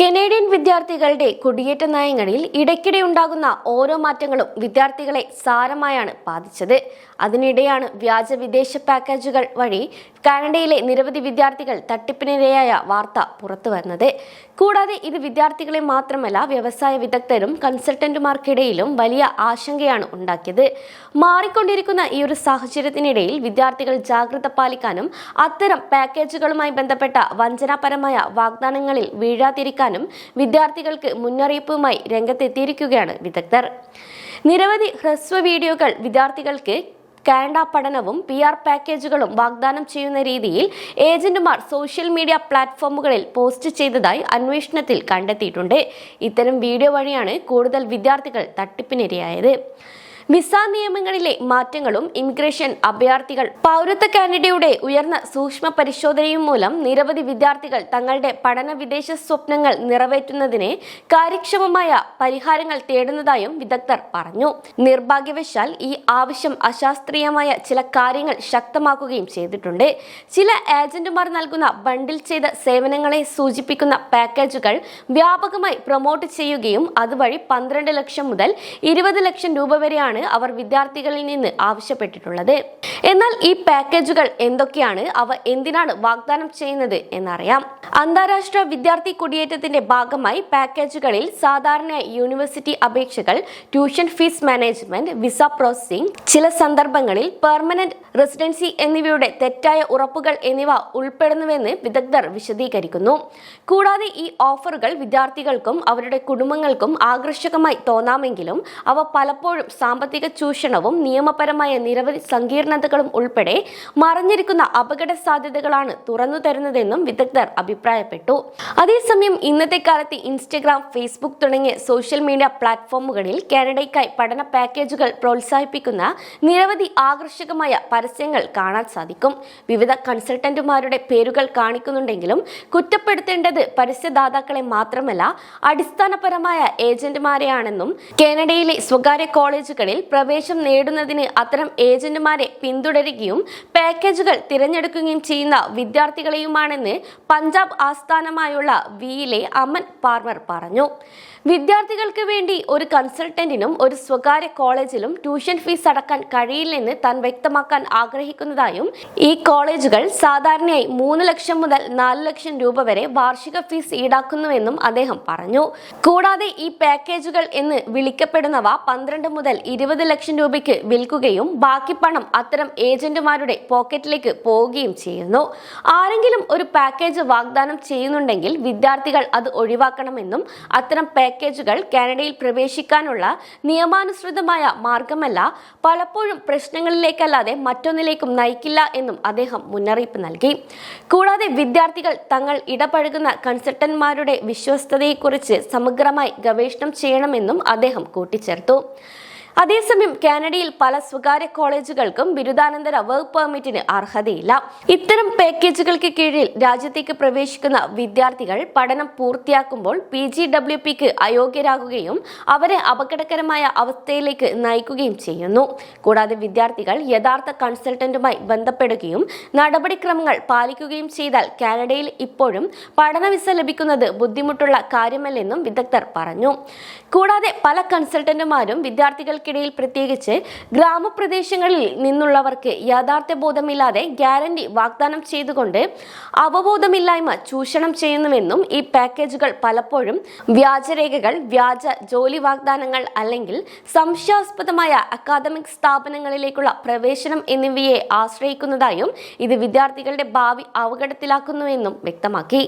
Canadian വിദ്യാർത്ഥികളുടെ കുടിയേറ്റ നയങ്ങളിൽ ഇടയ്ക്കിടെ ഉണ്ടാകുന്ന ഓരോ മാറ്റങ്ങളും വിദ്യാർത്ഥികളെ സാരമായാണ് ബാധിച്ചത്. അതിനിടെയാണ് വ്യാജ വിദേശ പാക്കേജുകൾ വഴി കാനഡയിലെ നിരവധി വിദ്യാർത്ഥികൾ തട്ടിപ്പിനിരയായ വാർത്ത പുറത്തു വന്നത് കൂടാതെ ഇത് വിദ്യാർത്ഥികളെ മാത്രമല്ല വ്യവസായ വിദഗ്ധരും കൺസൾട്ടന്റുമാർക്കിടയിലും വലിയ ആശങ്കയാണ് ഉണ്ടാക്കിയത്. മാറിക്കൊണ്ടിരിക്കുന്ന ഈ ഒരു സാഹചര്യത്തിനിടയിൽ വിദ്യാർത്ഥികൾ ജാഗ്രത പാലിക്കാനും അത്തരം പാക്കേജുകളുമായി ബന്ധപ്പെട്ട വഞ്ചനാപരമായ വാഗ്ദാനങ്ങളിൽ വീഴാതിരിക്കാനും വിദ്യാർത്ഥികൾക്ക് മുന്നറിയിപ്പുമായി രംഗത്തെത്തിയിരിക്കുകയാണ് വിദഗ്ധർ. നിരവധി ഹ്രസ്വ വീഡിയോകൾ വിദ്യാർത്ഥികൾക്ക് കാനഡ പഠനവും പി ആർ പാക്കേജുകളും വാഗ്ദാനം ചെയ്യുന്ന രീതിയിൽ ഏജന്റുമാർ സോഷ്യൽ മീഡിയ പ്ലാറ്റ്ഫോമുകളിൽ പോസ്റ്റ് ചെയ്തതായി അന്വേഷണത്തിൽ കണ്ടെത്തിയിട്ടുണ്ട്. ഇത്തരം വീഡിയോ വഴിയാണ് കൂടുതൽ വിദ്യാർത്ഥികൾ തട്ടിപ്പിനിരയായത്. വിസ നിയമങ്ങളിലെ മാറ്റങ്ങളും ഇമിഗ്രേഷൻ അഭയാർത്ഥികൾ പൗരത്വ കാനഡയുടെ ഉയർന്ന സൂക്ഷ്മ പരിശോധനയും മൂലം നിരവധി വിദ്യാർത്ഥികൾ തങ്ങളുടെ പഠന വിദേശ സ്വപ്നങ്ങൾ നിറവേറ്റുന്നതിന് കാര്യക്ഷമമായ പരിഹാരങ്ങൾ തേടുന്നതായും വിദഗ്ധർ പറഞ്ഞു. നിർഭാഗ്യവശാൽ ഈ ആവശ്യം അശാസ്ത്രീയമായ ചില കാര്യങ്ങൾ ശക്തമാക്കുകയും ചെയ്തിട്ടുണ്ട്. ചില ഏജന്റുമാർ നൽകുന്ന ബണ്ടിൽ ചെയ്ത സേവനങ്ങളെ സൂചിപ്പിക്കുന്ന പാക്കേജുകൾ വ്യാപകമായി പ്രൊമോട്ട് ചെയ്യുകയും അതുവഴി പന്ത്രണ്ട് ലക്ഷം മുതൽ ഇരുപത് ലക്ഷം രൂപ വരെയാണ് അവർ വിദ്യാർത്ഥികളിൽ നിന്ന് ആവശ്യപ്പെട്ടിട്ടുള്ളത്. എന്നാൽ ഈ പാക്കേജുകൾ എന്തൊക്കെയാണ്? അവ എന്തിനാണ് വാഗ്ദാനം ചെയ്യുന്നത് എന്നറിയാം. അന്താരാഷ്ട്ര വിദ്യാർത്ഥി കുടിയേറ്റത്തിന്റെ ഭാഗമായി പാക്കേജുകളിൽ സാധാരണ യൂണിവേഴ്സിറ്റി അപേക്ഷകൾ tuition fees management visa processing ചില സന്ദർഭങ്ങളിൽ പെർമനന്റ് റെസിഡൻസി എന്നിവയുടെ തെറ്റായ ഉറപ്പുകൾ എന്നിവ ഉൾപ്പെടുന്നുവെന്ന് വിദഗ്ധർ വിശദീകരിക്കുന്നു. കൂടാതെ ഈ ഓഫറുകൾ വിദ്യാർത്ഥികൾക്കും അവരുടെ കുടുംബങ്ങൾക്കും ആകർഷകമായി തോന്നാമെങ്കിലും അവ പലപ്പോഴും സാമ്പത്തിക ചൂഷണവും നിയമപരമായ നിരവധി സങ്കീർണതകളും ഉൾപ്പെടെ മറഞ്ഞിരിക്കുന്ന അപകട സാധ്യതകളാണ് തുറന്നു തരുന്നതെന്നും വിദഗ്ധർ അഭിപ്രായപ്പെട്ടു. അതേസമയം ഇന്നത്തെ കാലത്ത് ഇൻസ്റ്റഗ്രാം ഫേസ്ബുക്ക് തുടങ്ങിയ സോഷ്യൽ മീഡിയ പ്ലാറ്റ്ഫോമുകളിൽ കാനഡയ്ക്കായി പഠന പാക്കേജുകൾ പ്രോത്സാഹിപ്പിക്കുന്ന നിരവധി ആകർഷകമായ പരസ്യങ്ങൾ കാണാൻ സാധിക്കും. വിവിധ കൺസൾട്ടന്റുമാരുടെ പേരുകൾ കാണിക്കുന്നുണ്ടെങ്കിലും കുറ്റപ്പെടുത്തേണ്ടത് പരസ്യദാതാക്കളെ മാത്രമല്ല അടിസ്ഥാനപരമായ ഏജന്റുമാരെയാണെന്നും കാനഡയിലെ സ്വകാര്യ കോളേജുകളിൽ പ്രവേശനം നേടുന്നതിന് അത്തരം ഏജന്റുമാരെ പിന്തുടരുകയും പാക്കേജുകൾ തിരഞ്ഞെടുക്കുകയും ചെയ്യുന്ന വിദ്യാർത്ഥികളെയുമാണെന്ന് പഞ്ചാബ് ആസ്ഥാനമായുള്ള വിയിലെ അമൻ പാർമർ പറഞ്ഞു. വിദ്യാർത്ഥികൾക്ക് വേണ്ടി ഒരു കൺസൾട്ടന്റിനും ഒരു സ്വകാര്യ കോളേജിലും ട്യൂഷൻ ഫീസ് അടക്കാൻ കഴിയില്ലെന്ന് താൻ വ്യക്തമാക്കാൻ ആഗ്രഹിക്കുന്നതായും ഈ കോളേജുകൾ സാധാരണയായി മൂന്ന് ലക്ഷം മുതൽ നാല് ലക്ഷം രൂപ വരെ വാർഷിക ഫീസ് ഈടാക്കുന്നുവെന്നും അദ്ദേഹം പറഞ്ഞു. കൂടാതെ ഈ പാക്കേജുകൾ എന്ന് വിളിക്കപ്പെടുന്നവ പന്ത്രണ്ട് മുതൽ ഇരുപത് ലക്ഷം രൂപയ്ക്ക് വിൽക്കുകയും ബാക്കി പണം അത്തരം ഏജന്റുമാരുടെ പോക്കറ്റിലേക്ക് പോവുകയും ചെയ്യുന്നു. ആരെങ്കിലും ഒരു പാക്കേജ് വാഗ്ദാനം ചെയ്യുന്നുണ്ടെങ്കിൽ വിദ്യാർത്ഥികൾ അത് ഒഴിവാക്കണമെന്നും അത്തരം പാക്കേജുകൾ കാനഡയിൽ പ്രവേശിക്കാനുള്ള നിയമാനുസൃതമായ മാർഗമല്ല. പലപ്പോഴും പ്രശ്നങ്ങളിലേക്കല്ലാതെ മറ്റൊന്നിലേക്കും നയിക്കില്ല എന്നും അദ്ദേഹം മുന്നറിയിപ്പ് നൽകി. കൂടാതെ വിദ്യാർത്ഥികൾ തങ്ങൾ ഇടപഴകുന്ന കൺസൾട്ടന്മാരുടെ വിശ്വസ്തതയെക്കുറിച്ച് സമഗ്രമായി ഗവേഷണം ചെയ്യണമെന്നും അദ്ദേഹം കൂട്ടിച്ചേർത്തു. അതേസമയം കാനഡയിൽ പല സ്വകാര്യ കോളേജുകൾക്കും ബിരുദാനന്തര വർക്ക് പെർമിറ്റിന് അർഹതയില്ല. ഇത്തരം പാക്കേജുകൾക്ക് കീഴിൽ രാജ്യത്തേക്ക് പ്രവേശിക്കുന്ന വിദ്യാർത്ഥികൾ പഠനം പൂർത്തിയാക്കുമ്പോൾ പി ജി ഡബ്ല്യു പിക്ക് അയോഗ്യരാകുകയും അവരെ അപകടകരമായ അവസ്ഥയിലേക്ക് നയിക്കുകയും ചെയ്യുന്നു. കൂടാതെ വിദ്യാർത്ഥികൾ യഥാർത്ഥ കൺസൾട്ടന്റുമായി ബന്ധപ്പെടുകയും നടപടിക്രമങ്ങൾ പാലിക്കുകയും ചെയ്താൽ കാനഡയിൽ ഇപ്പോഴും പഠന വിസ ലഭിക്കുന്നത് ബുദ്ധിമുട്ടുള്ള കാര്യമല്ലെന്നും വിദഗ്ധർ പറഞ്ഞു. കൂടാതെ പല കൺസൾട്ടന്റുമാരും വിദ്യാർത്ഥികൾക്കിടയിൽ പ്രത്യേകിച്ച് ഗ്രാമപ്രദേശങ്ങളിൽ നിന്നുള്ളവർക്ക് യാഥാർത്ഥ്യ ബോധമില്ലാതെ ഗ്യാരണ്ടി വാഗ്ദാനം ചെയ്തുകൊണ്ട് അവബോധമില്ലായ്മ ചൂഷണം ചെയ്യുന്നുവെന്നും ഈ പാക്കേജുകൾ പലപ്പോഴും വ്യാജരേഖകൾ വ്യാജ ജോലി വാഗ്ദാനങ്ങൾ അല്ലെങ്കിൽ സംശയാസ്പദമായ അക്കാദമിക് സ്ഥാപനങ്ങളിലേക്കുള്ള പ്രവേശനം എന്നിവയെ ആശ്രയിക്കുന്നതായും ഇത് വിദ്യാർത്ഥികളുടെ ഭാവി അപകടത്തിലാക്കുന്നുവെന്നും വ്യക്തമാക്കി.